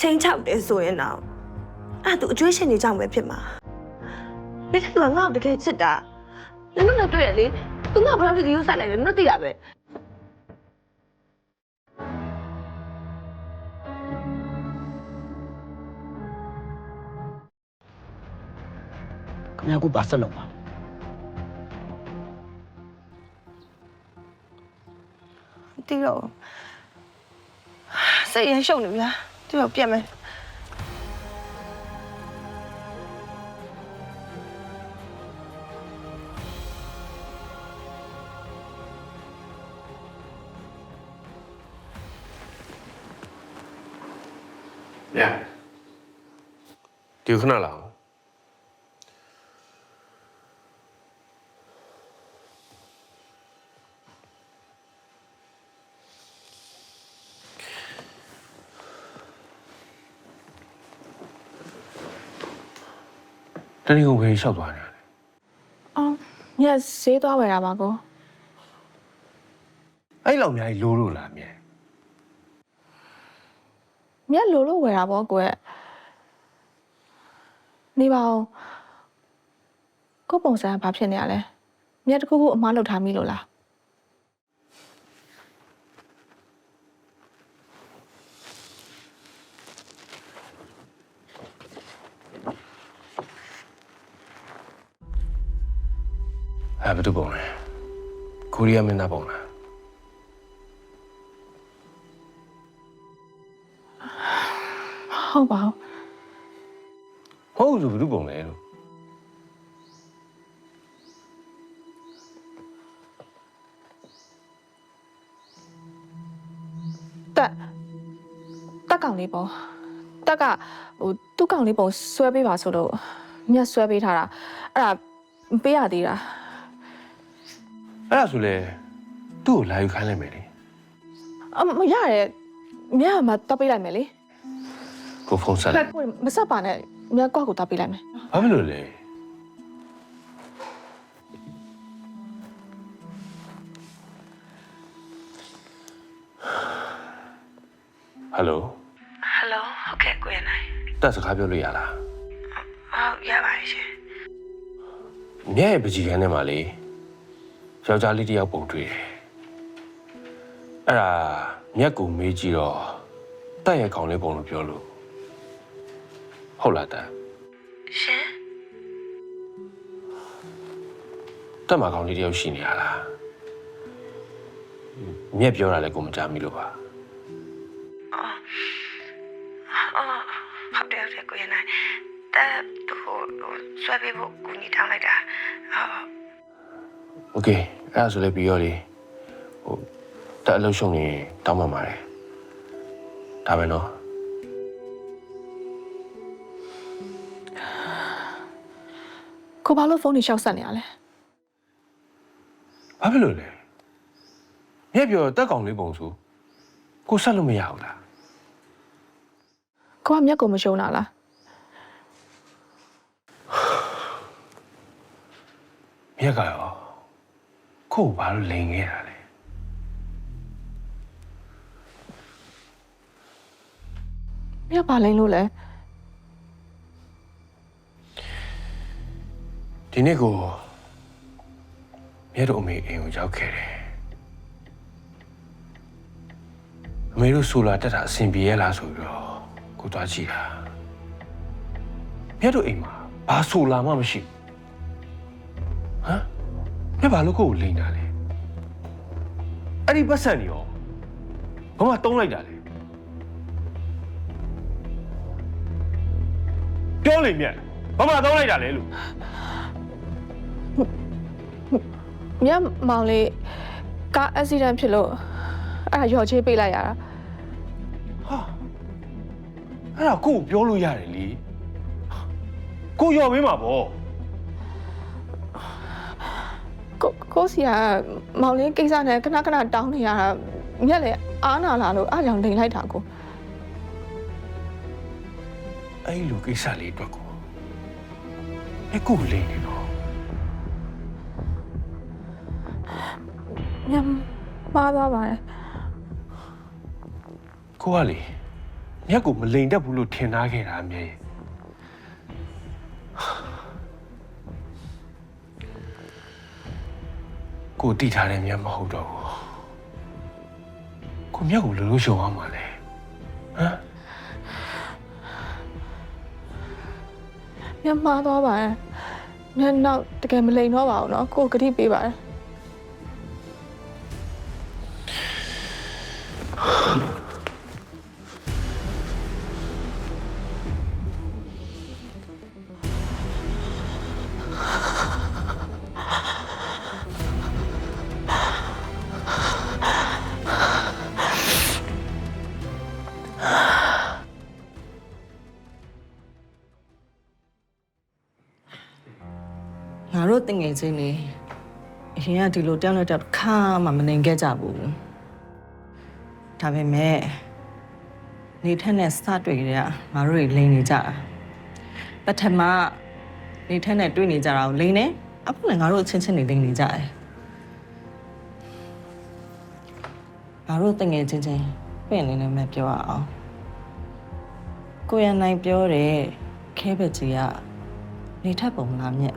ချင်းချောက်တယ်ဆိုရင်တော့အဲ့ဒါသူအကျွေးရှင်နေကြောင်ပဲဖြစ်မှာမင်းကငါ့ကိုတကယ်ချစ်တာနင်တို့လည်းတွေ့ရလေသူငါဘယ်လိုဒီလိုဆက်လိုက်လဲနင်တို့သိတာပဲခင်ဗျားကိုပါဆက်လုပ်ပါတီးတော့စိတ်ရရှုပ်နေပြီလား တီးတော့ပြတ်မယ်ညဒီခဏလာအောင် တနည်းကုန်ခေလျှောက်သွားနေတယ်အော်ညက်ဈေးသွားဝယ်တာပါကိုအဲ့လောက်အများကြီးလိုးလို့လားမြဲညက်လိုလို့ဝယ်တာပေါ့ကိုရဲ့နေပါဦးကိုပုံစံကဘာဖြစ်နေရလဲညက်တစ်ခုခုအမားလောက်ထားမိလို့လား အဲ့ဘယ်သူပုံလဲကိုရီးယားမင်းသားပုံလားဟုတ်ပါဘူးဟုတ်ဆိုဘယ်သူပုံလဲလို့တက်တက်ကောင်လေးပေါ့တက်ကဟိုသူ့ကောင်လေးပုံဆွဲပေးပါဆိုလို့ညက်ဆွဲပေးထားတာအဲ့ဒါမပေးရသေးတာ အဲ့ဒါဆိုလေသူ့ကိုလာယူခိုင်းလိုက်မယ်လေအမရရဲ့ညက်မှာတက်ပေးလိုက်မယ်လေကိုဖုန်းဆက်လိုက်ကိုမဆက်ပါနဲ့ညက်ကောက်ကိုတက်ပေးလိုက်မယ်ဘာဖြစ်လို့လဲဟယ်လိုဟယ်လိုဟုတ်ကဲ့ကိုရနိုင်တက်စကားပြောလို့ရလားဟုတ်ရပါရှင်မြဲရဲ့ပကြီးကန်းထဲမှာလေ ယောက်ျားလေးတစ်ယောက်ပုံတွေ့တယ်အဲ့ဒါမြက်ကူမေးကြည့်တော့တက်ရဲ့ကောင်လေးပုံလို့ပြောလို့ဟုတ်လားတက်ရှင်တက်မှာကောင်လေးတစ်ယောက်ရှိနေရလားမြက်ပြောတာလည်းကိုမကြားမိလို့ပါအော်ဟုတ်တယ်ဟုတ်တယ်ကိုရနိုင်တဲ့သူဟိုဆွဲပေးဖို့ကူညီတောင်းလိုက်တာအော် โอเคအဲ့ဒါဆိုလည်းပြီးရောလေဟိုတက်အလုပ်ရှုံနေတောင်းပန်ပါတယ်ဒါပဲနော် ကိုဘာလို့ဖုန်းတွေရှောက်ဆက်နေရလဲ ဘာဖြစ်လို့လဲမြက်ပြောတက်ကောင်လေးပုံဆိုကိုဆက်လို့မရဘူးလား ကိုကမျက်ကိုမရှုံးတာလား မြက်ကရော ကို့ကိုဘာလို့လိန်ခဲ့တာလဲမျက်ပါလိမ့်လို့လဲဒီနေ့ကိုမြက်တို့အမေအိမ်ကိုရောက်ခဲ့တယ်အမေတို့ဆိုလာတက်တာအဆင်ပြေရဲ့လားဆိုပြီးတော့ကိုသွားကြည့်တာမြက်တို့အိမ်မှာဘာဆိုလာမှမရှိဘူးဟမ်မြက် ဘာလို့ကို့ကိုလိန်တာလဲအဲ့ဒီပတ်စံနေရောဘာမှတုံးလိုက်တာလဲပြောလေမြက်ဘာမှတုံးလိုက်တာလဲလို့မျက်မောင်လေးကားအက်ဆီဒန့်ဖြစ်လို့အဲ့ဒါရော်ချေးပေးလိုက်ရတာဟာအဲ့ဒါကို့ကိုပြောလို့ရတယ်လေကို့ရော်ပေးမှာပေါ့ ကိုကိုစီကမောင်လေးကိစ္စနဲ့ခဏခဏတောင်းနေရတာမျက်လည်းအားနာလာလို့အားကြောင့်လိန်လိုက်တာကိုအဲ့လိုကိစ္စလေးအတွက်ကိုအဲ့ကို့လိန်နေတော့မျက်မှားသွားပါတယ်ကိုကလေမြက်ကိုမလိန်တတ်ဘူးလို့ထင်ထားခဲ့တာအမြဲ ကိုတိထားတဲ့မြတ်မဟုတ်တော့ဘူးကိုမြက်ကိုလိုလိုရှုံအောင်ပါလေဟမ်မြတ်မှားသွားပါရဲ့မြတ်နောက်တကယ်မလိန်တော့ပါဘူးနော်ကိုယ်ကတိပေးပါရဲ့ငါ တို့တငယ်ချင်းနေအရင်ကဒီလိုတယောက်နဲ့တယောက်တစ်ခါမှမနေခဲ့ကြဘူးဒါပေမဲ့နေထက်နဲ့စတွေ့ကြတဲ့ငါတို့တွေလိန်နေကြတာပထမနေထက်နဲ့တွေ့နေကြတာကိုလိန်နေအခုလည်းငါတို့အချင်းချင်းနေလိန်နေကြတယ်ငါတို့တငယ်ချင်းချင်းပြင်နေနေမှပြောရအောင်ကိုရနိုင်ပြောတယ်ခဲဘက်ကြီးကနေထက်ပုံလားမြက်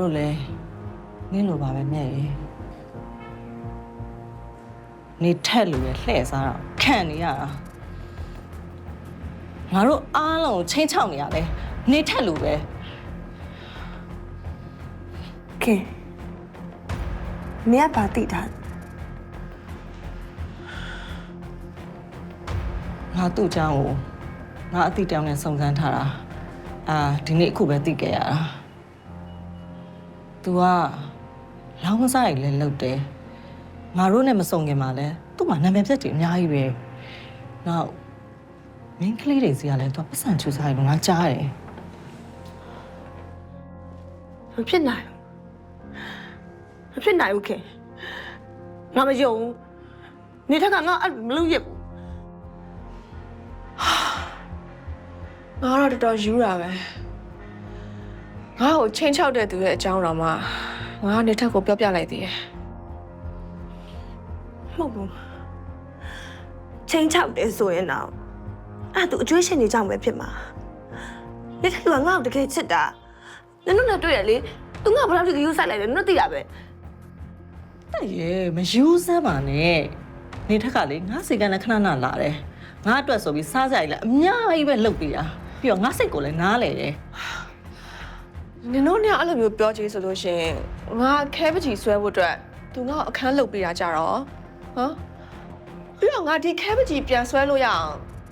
တို့လည်းနင်းလိုပါပဲမြဲ့ရေနေထက်လူရဲ့လှည့်စားတာခံနေရတာငါတို့အားလုံးကိုချင်းချောက်နေရတယ်နေထက်လူပဲကဲမင်းကဘာတိတာငါသူ့အကြောင်းကိုငါအတိတောင်နဲ့စုံစမ်းထားတာအာဒီနေ့အခုပဲသိခဲ့ရတာ तू ကလောင်းကစားရည်လည်းလုပ်တယ်ငါတို့နဲ့မစုံခင်မှာလဲသူ့မှာနာမည်ပြက်ကြီးအများကြီးပဲနောက်မင်းကလေးတွေစီကလည်း तू ပတ်စံချူစားရလို့ငါကြားတယ်မဖြစ်နိုင်ဘူးမဖြစ်နိုင်ဘူးခင်ငါမယုံဘူးနေထက်ကငါအဲ့လိုမလုပ်ရဘူးငါတော့တော်တော်ယူတာပဲ ငါ့ကိုချင်းချောက်တဲ့သူရဲ့အကြောင်းတော့မှငါကနေထက်ကိုပြောပြလိုက်သေးတယ်မဟုတ်ဘူးချင်းချောက်တယ်ဆိုရင်တော့အဲ့ဒါသူအကျွေးရှင်နေကြောင်ပဲဖြစ်မှာနေထက်ကငါ့ကိုတကယ်ချစ်တာနင်တို့နဲ့တွေ့ရလေသူငါဘယ်လောက်ထိယူဆိုင်လိုက်လဲနင်တို့သိတာပဲတဲ့ရေမယူစမ်းပါနဲ့နေထက်ကလေငါစိတ်ကလည်းခဏခဏလာတယ်ငါအတွက်ဆိုပြီးစားကြရည်လည်းအများကြီးပဲလုပ်ပေးတာပြီးတော့ငါစိတ်ကိုလည်းနားလေတယ် နင်တို့เนี่ยအဲ့လိုမျိုးပြောချင်ဆိုလို့ရှရင်ငါခဲပချီဆွဲဖို့အတွက်သူငါ့ကိုအခန်းလုပ်ပေးတာကြတော့ဟမ်ပြီးတော့ငါဒီခဲပချီပြန်ဆွဲလို့ရအောင်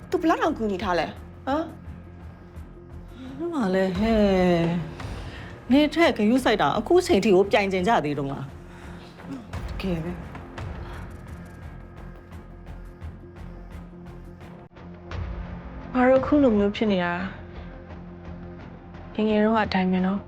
သူဘယ်လောက်တောင်ကူညီထားလဲဟမ် ဘယ်မှာလဲဟဲ့နေထက်ကယူဆိုင်တာအခုချိန်ထိကိုပြိုင်ကျင်ကြသေးတော့လားတကယ်ပဲ ငါတို့အခုလိုမျိုးဖြစ်နေတာ ငယ်ငယ်တော့အတိုင်းပဲနော်